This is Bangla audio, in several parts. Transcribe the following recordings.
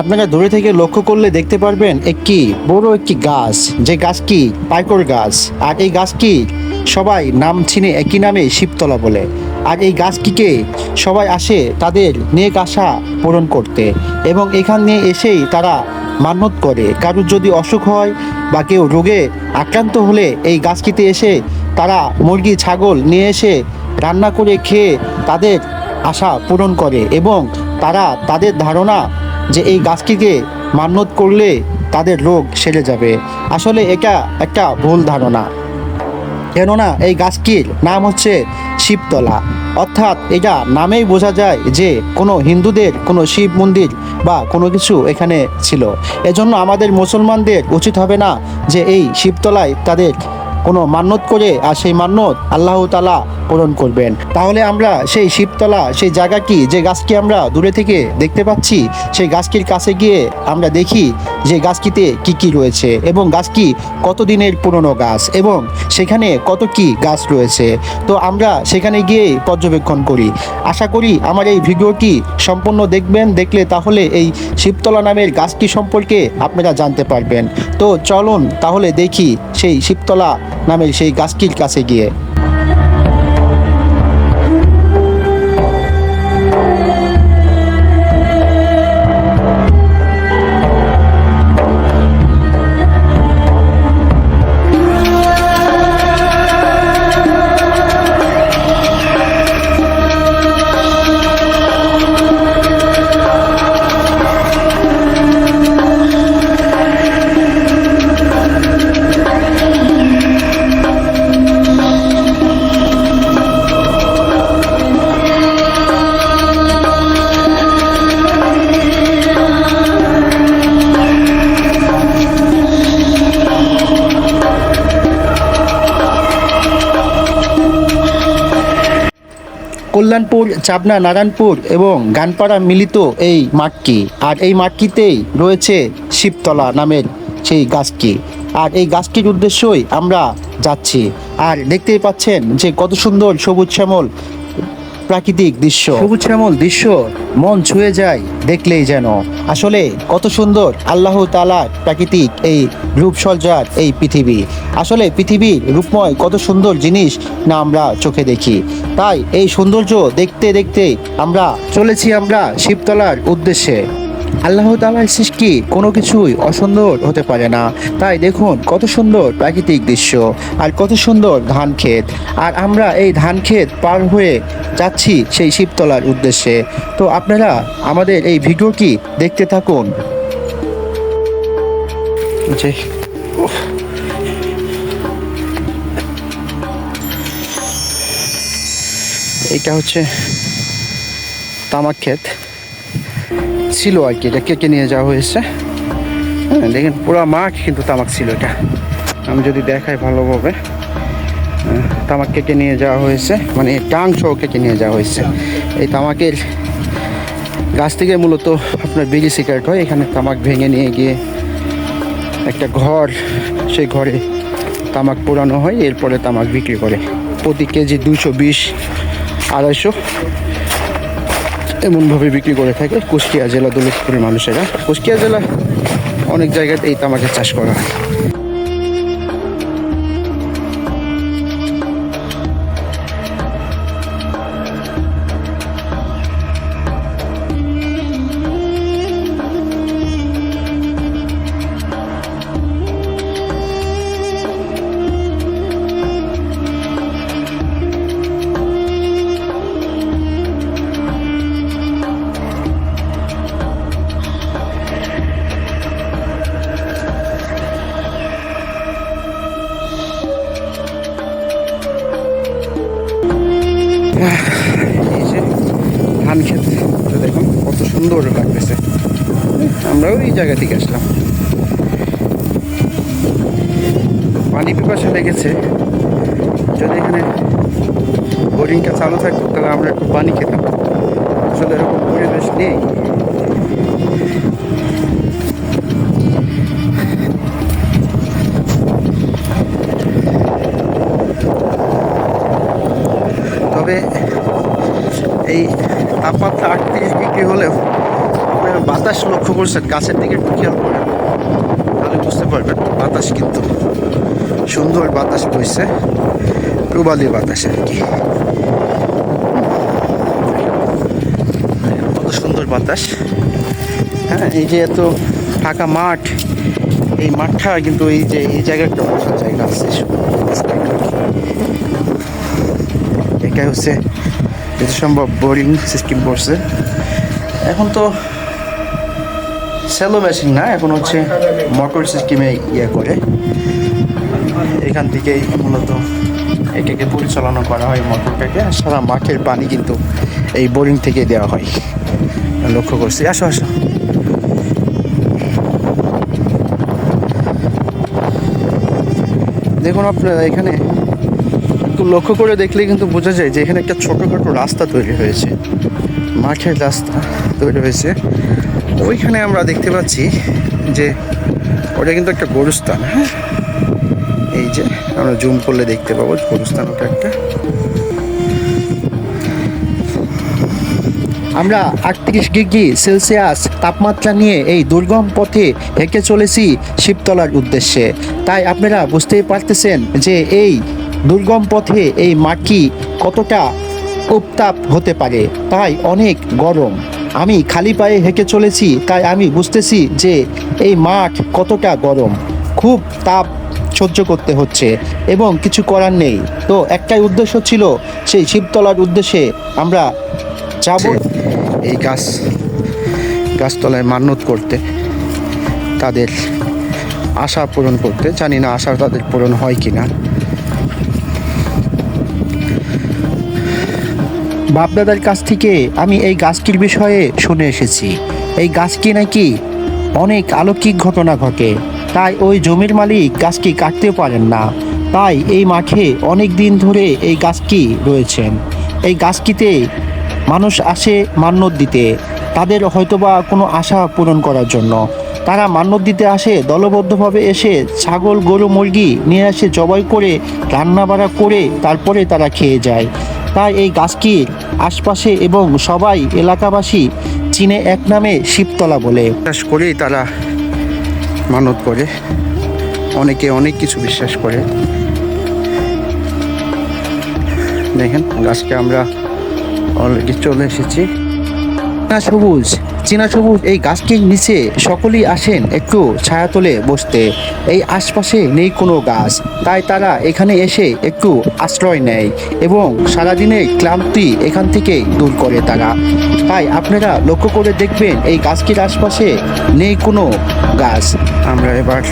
আপনারা দূরে থেকে লক্ষ্য করলে দেখতে পারবেন একটি বড় একটি গাছ। যে গাছটি পাইকর গাছ। আর এই গাছটি সবাই নাম চিনে একই নামে শিবতলা বলে। আর এই গাছটিকে সবাই আসে তাদের নেক আশা পূরণ করতে। এবং এখানে এসেই তারা মান্যত করে। কারুর যদি অসুখ হয় বা কেউ রোগে আক্রান্ত হলে এই গাছটিতে এসে তারা মুরগি, ছাগল নিয়ে এসে রান্না করে খেয়ে তাদের আশা পূরণ করে। এবং তারা তাদের ধারণা যে এই গাছটিকে মান্যত করলে তাদের রোগ সেরে যাবে। আসলে এটা একটা ভুল ধারণা। কেননা এই গাছটির নাম হচ্ছে শিবতলা। অর্থাৎ এটা নামেই বোঝা যায় যে কোনো হিন্দুদের, কোনো শিব মন্দির বা কোনো কিছু এখানে ছিল। এজন্য আমাদের মুসলমানদের উচিত হবে না যে এই শিবতলায় তাদের কোনো মান্যত করে আর সেই মান্যত আল্লাহ তালা পূরণ করবেন। তাহলে আমরা সেই শিবতলা, সেই জায়গাটি যে গাছটি আমরা দূরে থেকে দেখতে পাচ্ছি, সেই গাছটির কাছে গিয়ে আমরা দেখি যে গাছটিতে কি কি রয়েছে এবং গাছটি কত দিনের পুরনো গাছ এবং সেখানে কত কি গাছ রয়েছে। তো আমরা সেখানে গিয়ে পর্যবেক্ষণ করি। আশা করি আমার এই ভিডিওটি সম্পূর্ণ দেখবেন, দেখলে তাহলে এই শিবতলা নামের গাছটি সম্পর্কে আপনারা জানতে পারবেন। তো চলুন তাহলে দেখি সেই শিবতলা নামের সেই গাছটির কাছে গিয়ে কল্যাণপুর চাবনা নারায়ণপুর এবং গানপাড়া মিলিত এই মাঠটি। আর এই মাঠটিতেই রয়েছে শিবতলা নামের সেই গাছটি। আর এই গাছটির উদ্দেশ্যই আমরা যাচ্ছি। আর দেখতেই পাচ্ছেন যে কত সুন্দর সবুজ শ্যামল প্রাকৃতিক দৃশ্য। সবুজ শ্যামল দৃশ্য, মন ছুঁয়ে যায় দেখলেই যেন। আসলে কত সুন্দর আল্লাহ তালার প্রাকৃতিক এই রূপসজ্জার এই পৃথিবী। আসলে পৃথিবীর রূপময় কত সুন্দর জিনিস না আমরা চোখে দেখি। তাই এই সৌন্দর্য দেখতে দেখতে আমরা চলেছি আমরা শিবতলার উদ্দেশ্যে। আল্লাহ তালার সৃষ্টি কোনো কিছুই অসুন্দর হতে পারে না। তাই দেখুন, কত সুন্দর প্রাকৃতিক দৃশ্য আর কত সুন্দর ধান ক্ষেত। আর আমরা এই ধান ক্ষেত পার হয়ে যাচ্ছি সেই শিবতলার উদ্দেশ্যে। তো আপনারা আমাদের এই ভিডিওটি দেখতে থাকুন। এইটা হচ্ছে তামাক ক্ষেত। ছিল আর কি এটা কেটে নিয়ে যাওয়া হয়েছে? হ্যাঁ দেখেন পুরো মাঠ কিন্তু তামাক ছিল এটা। আমি যদি দেখাই ভালোভাবে হ্যাঁ, তামাক কেটে নিয়ে যাওয়া হয়েছে মানে টাং সহ কেটে নিয়ে যাওয়া হয়েছে। এই তামাকের গাছ থেকে মূলত আপনার বিড়ি সিগারেট হয় এখানে তামাক ভেঙে নিয়ে গিয়ে একটা ঘর সেই ঘরে তামাক পোড়ানো হয় এরপরে তামাক বিক্রি করে। প্রতি কেজি দুশো বিশ আড়াইশো। এমনভাবে বিক্রি করে থাকে। কুষ্টিয়া জেলা দৌলতপুরের মানুষেরা। কুষ্টিয়া জেলা অনেক জায়গাতে এই তামাকের চাষ করা হয়। সুন্দর লাগতেছে। আমরাও এই জায়গা থেকে আসলাম। পানি পিপাসা লেগেছে। যদি এখানে বোরিংটা চালু থাকতো, তাহলে আমরা একটু পানি খেতাম। আসলে এরকম পরিবেশ নেই। তবে এই তাপমাত্রা আটত্রিশ ডিগ্রি হলেও আপনারা বাতাস লক্ষ্য করছেন, গাছের দিকে একটু খেয়াল করেন। তাহলে বুঝতে পারবেন, বাতাস কিন্তু সুন্দর বাতাস বইছে, প্রবালী বাতাস আর কি। কত সুন্দর বাতাস। হ্যাঁ এই যে এত ফাঁকা মাঠ, এই মাঠটা কিন্তু এই যে, এই জায়গাটা বসার জায়গা আছে এটাই হচ্ছে যত সম্ভব বোরিং সিস্টেম করছে। এখন তো স্যালো মেশিন না, এখন হচ্ছে মটর সিস্টেমে ইয়ে করে। এখান থেকেই মূলত এটাকে পরিচালনা করা হয় মোটরটাকে আর সারা মাঠের পানি কিন্তু এই বোরিং থেকে দেওয়া হয়। লক্ষ্য করছি, আসো আসো। দেখুন আপনারা এখানে লক্ষ্য করে দেখলে কিন্তু বোঝা যায় যে এখানে একটা ছোটোখাটো রাস্তা তৈরি হয়েছে। মাঠের রাস্তা তৈরি হয়েছে। ওইখানে আমরা দেখতে পাচ্ছি যে ওটা কিন্তু একটা গরুস্থান হ্যাঁ? এই যে আমরা জুম করলে দেখতে পাবো গরুস্থান ওটা একটা। আমরা আটত্রিশ ডিগ্রি সেলসিয়াস তাপমাত্রা নিয়ে এই দুর্গম পথে হেঁটে চলেছি শিবতলার উদ্দেশ্যে। তাই আপনারা বুঝতেই পারতেছেন যে এই দুর্গম পথে এই মাটি কতটা উত্তাপ হতে পারে, তাই অনেক গরম। আমি খালি পায়ে হেঁটে চলেছি, তাই আমি বুঝতেছি যে এই মাঠ কতটা গরম। খুব তাপ সহ্য করতে হচ্ছে, এবং কিছু করার নেই। তো একটাই উদ্দেশ্য ছিল, সেই শিবতলার উদ্দেশ্যে আমরা যাব। এই গাছ, গাছতলায় মান্যত করতে তাদের আশা পূরণ করতে। জানি না আশা তাদের পূরণ হয় কি না বাপদাদার কাছ থেকে আমি এই গাছটির বিষয়ে শুনে এসেছি। এই গাছটি নাকি অনেক অলৌকিক ঘটনা ঘটে। তাই ওই জমির মালিক গাছটি কাটতে পারেন না। তাই এই মাঠে অনেক দিন ধরে এই গাছটি রয়েছেন। এই গাছটিতে মানুষ আসে মান্যত দিতে। তাদের হয়তোবা কোনো আশা পূরণ করার জন্য। তারা মান্যত দিতে আসে, দলবদ্ধভাবে এসে ছাগল, গরু, মুরগি নিয়ে আসে জবাই করে রান্না বাড়া করে তারপরে তারা খেয়ে যায়। তাই এই গাছকে আশপাশে এবং সবাই এলাকাবাসী চীনে এক নামে শিবতলা বলে। বিশ্বাস করেই তারা মানত করে। অনেকে অনেক কিছু বিশ্বাস করে। দেখেন গাছকে আমরা অলরেডি চলে এসেছি। সবুজ। চীনা সবুজ এই গাছটির নিচে সকলেই আসেন একটু ছায়াতলে বসতে। এই আশপাশে নেই কোনো গাছ, তাই তারা এখানে এসে একটু আশ্রয় নেয় এবং সারাদিনের ক্লান্তি এখান থেকে দূর করে তারা। তাই আপনারা লক্ষ্য করে দেখবেন এই গাছটির আশপাশে নেই কোনো গাছ। আমরা এবার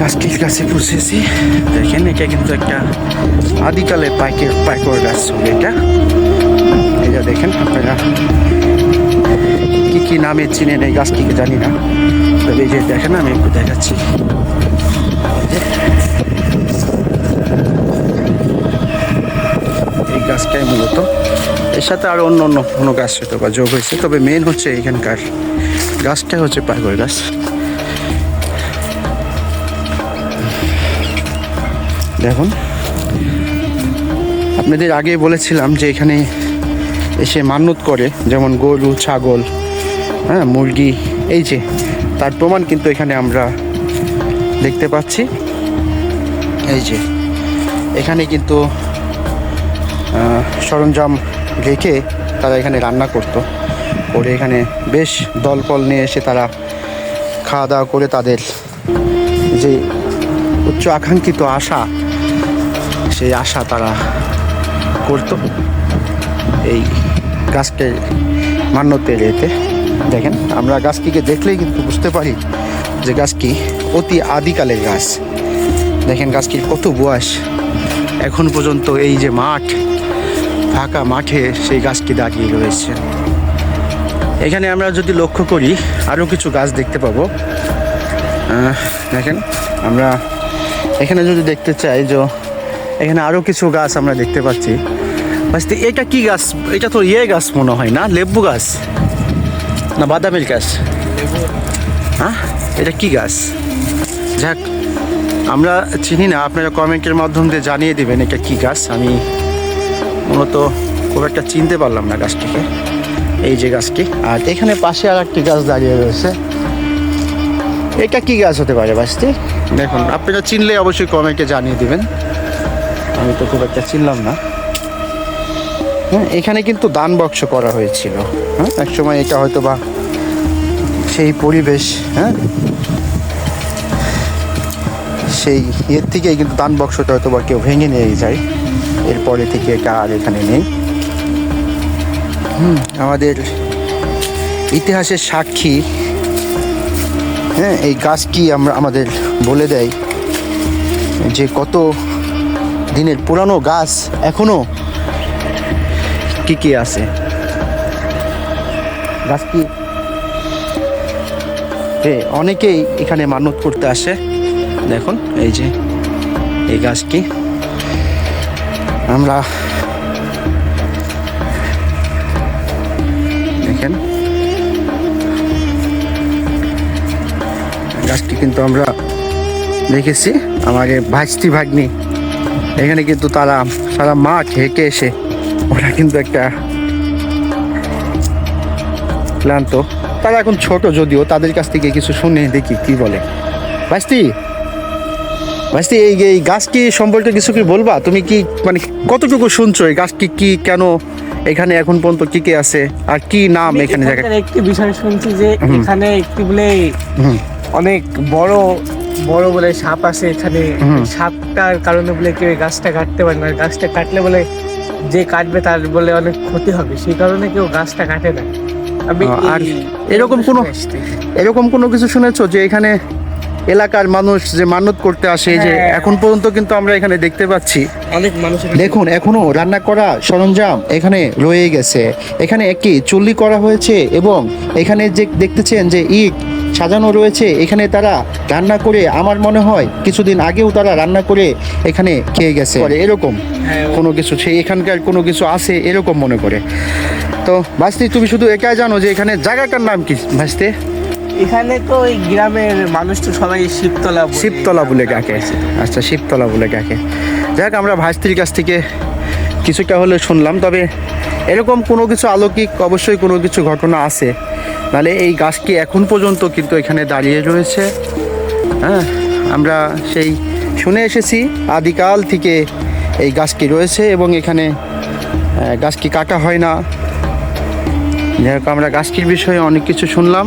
গাছটির কাছে পৌঁছেছি। দেখেন, এটা কিন্তু একটা আদিকালের পাইকের পাইকর গাছ হবে এটা। এটা দেখেন, আপনারা নামে চিনেন এই গাছটিকে জানি না। তবে এই যে দেখেন, আমি একটু দেখাচ্ছি। এই গাছটাই মূলত। এর সাথে আরও অন্য অন্য কোনো গাছ হয়তো বা যোগ হয়েছে, তবে মেন হচ্ছে এখানকার গাছটাই হচ্ছে পাইকর গাছ। দেখুন, আপনাদের আগে বলেছিলাম যে এখানে এসে মান্যত করে, যেমন গরু, ছাগল হ্যাঁ মুরগি, এই যে, তার প্রমাণ কিন্তু এখানে আমরা দেখতে পাচ্ছি। এই যে, এখানে কিন্তু সরঞ্জাম রেখে তারা এখানে রান্না করতো। করে এখানে বেশ দলপল নিয়ে এসে তারা খাওয়া দাওয়া করে তাদের যে উচ্চ আকাঙ্ক্ষিত আশা, সেই আশা তারা করতো। এই গাছকে মান্যতের এতে। দেখেন, আমরা গাছটিকে দেখলেই কিন্তু বুঝতে পারি যে গাছটি অতি আদিকালের গাছ। দেখেন গাছটির কত বয়স। এখন পর্যন্ত এই যে মাঠ, ফাঁকা মাঠে সেই গাছটি দাঁড়িয়ে রয়েছে। এখানে আমরা যদি লক্ষ্য করি, আরও কিছু গাছ দেখতে পাবো। দেখেন, আমরা এখানে যদি দেখতে চাই যে এখানে আরও কিছু গাছ আমরা দেখতে পাচ্ছি। এটা কি গাছ? এটা তো ইয়ে গাছ মনে হয় না? লেবু গাছ। না, বাদামের গাছ। হ্যাঁ? এটা কি গাছ? যাক, আমরা চিনি না, আপনারা কমেন্টের মাধ্যম দিয়ে জানিয়ে দেবেন এটা কি গাছ। আমি মূলত খুব একটা চিনতে পারলাম না গাছটিকে, এই যে গাছটি। আর এখানে পাশে আর একটি গাছ দাঁড়িয়ে রয়েছে। এটা কি গাছ হতে পারে বাসতে দেখুন, আপনারা চিনলে অবশ্যই কমেন্টে জানিয়ে দেবেন। আমি তো খুব একটা চিনলাম না। হ্যাঁ এখানে কিন্তু দান বক্স করা হয়েছিল। হ্যাঁ এক সময় এটা হয়তো বা সেই পরিবেশ হ্যাঁ? সেই ইয়ের থেকেই কিন্তু দান বক্সটা হয়তো বা কেউ ভেঙে নিয়ে যায়। এরপরে থেকে এটা আর এখানে নেই। হুম, আমাদের ইতিহাসের সাক্ষী হ্যাঁ এই গাছ কি আমরা আমাদের বলে দেয় যে কত দিনের পুরানো গাছ এখনও কি কি আছে? গাছ কি? অনেকেই এখানে মানত করতে আসে। দেখুন এই যে এই গাছ কি? আমরা দেখেন। গাছটি কিন্তু আমরা দেখেছি এই ভাইস্তি ভাগ্নি। এখানে কিন্তু তারা সারা মাঠ হেঁটে এসে ওরা কিন্তু একটা ক্লান্ত। তারা এখন ছোট যদিও তাদের কাছ থেকে কিছু শুনে দেখি কি বলে। ভাইস্তি ভাইস্তি এই এই গাছটি সম্পর্কে কিছু কি বলবা? তুমি কি মানে কতটুকু শুনছো? এই গাছটি কি কেন এখানে এখন পর্যন্ত কি কি আছে? আর কি নাম এখানে জায়গা একটি বিষয় শুনছি যে এখানে একটি বলে অনেক বড় বড় বলে সাপ আছে এখানে। সাপটার কারণে বলে কেউ গাছটা কাটতে পারে না। গাছটা কাটলে বলে যে কাটবে তার বলে অনেক ক্ষতি হবে সেই কারণে কেউ গাছটা কাটে না। আমি আর এরকম কোনো- এরকম কোনো কিছু শুনেছো যে এখানে এলাকার মানুষ যে মানত করতে আসে যে হ্যাঁ। এখন পর্যন্ত কিন্তু আমরা এখানে দেখতে পাচ্ছি? অনেক মানুষ দেখুন এখনও রান্না করা সরঞ্জাম এখানে রয়ে গেছে। এখানে একটি চুল্লি করা হয়েছে এবং এখানে যে দেখতেছেন যে ইট সাজানো রয়েছে। এখানে তারা রান্না করে আমার মনে হয় কিছুদিন আগেও তারা রান্না করে এখানে খেয়ে গেছে। এরকম? হ্যাঁ, কোনো কিছু সেই এখানকার কোনো কিছু আছে এরকম মনে করে। তো ভাস্তি তুমি শুধু একাই জানো যে এখানে জায়গাটার নাম কি ভাস্তে? এখানে তো ওই গ্রামের মানুষ তো সবাই শিবতলা শিবতলা বলে কাকে? আচ্ছা শিবতলা বলে কাকে? যাক আমরা ভাস্তির কাছ থেকে কিছুটা হলে শুনলাম তবে এরকম কোনো কিছু আলৌকিক অবশ্যই কোনো কিছু ঘটনা আছে। নাহলে এই গাছটি এখন পর্যন্ত কিন্তু এখানে দাঁড়িয়ে রয়েছে। হ্যাঁ আমরা সেই শুনে এসেছি, আদিকাল থেকে এই গাছটি রয়েছে এবং এখানে গাছটি কাটা হয় না। যাই হোক, আমরা গাছটির বিষয়ে অনেক কিছু শুনলাম।